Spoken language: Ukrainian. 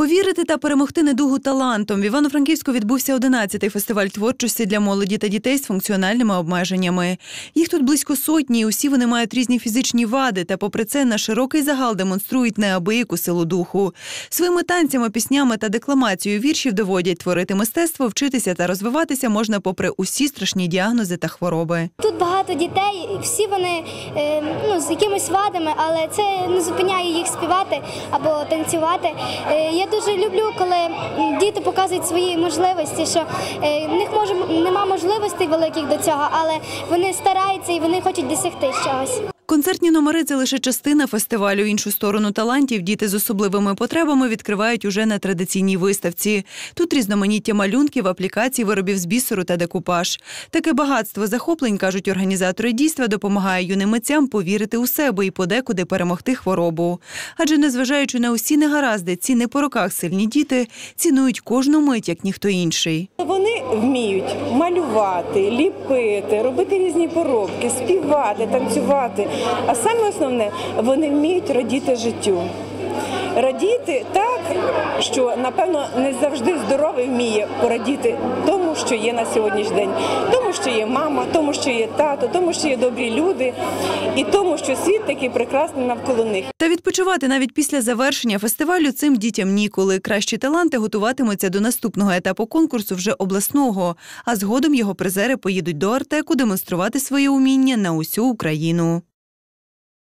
Повірити та перемогти недугу талантом. В Івано-Франківську відбувся 11-й фестиваль творчості для молоді та дітей з функціональними обмеженнями. Їх тут близько сотні, і усі вони мають різні фізичні вади, та попри це на широкий загал демонструють неабияку силу духу. Своїми танцями, піснями та декламацією віршів доводять творити мистецтво, вчитися та розвиватися можна попри усі страшні діагнози та хвороби. Тут багато дітей, всі вони е, ну, з якимись вадами, але це не зупиняє їх співати або танцювати. Е, я дуже люблю, коли діти показують свої можливості, що е, в них може нема можливостей великих до цього, але вони стараються і вони хочуть досягти чогось. Концертні номери це лише частина фестивалю. Іншу сторону талантів діти з особливими потребами відкривають уже на традиційній виставці. Тут різноманіття малюнків, аплікацій, виробів з бісеру та декупаж. Таке багатство захоплень, кажуть організатори дійства, допомагає юним митцям повірити у себе і подекуди перемогти хворобу. Адже незважаючи на усі негаразди, ці не по роках сильні діти цінують кожну мить, як ніхто інший. Вони вміють малювати, ліпити, робити різні поробки, співати, танцювати. А саме основне, вони вміють радіти життю. Радіти так, що напевно не завжди здоровий вміє порадіти тому, що є на сьогоднішній день, тому, що є мама, тому, що є тато, тому, що є добрі люди, і тому, що світ такий прекрасний навколо них. Та відпочивати навіть після завершення фестивалю цим дітям ніколи. Кращі таланти готуватимуться до наступного етапу конкурсу вже обласного. А згодом його призери поїдуть до Артеку демонструвати своє уміння на усю Україну.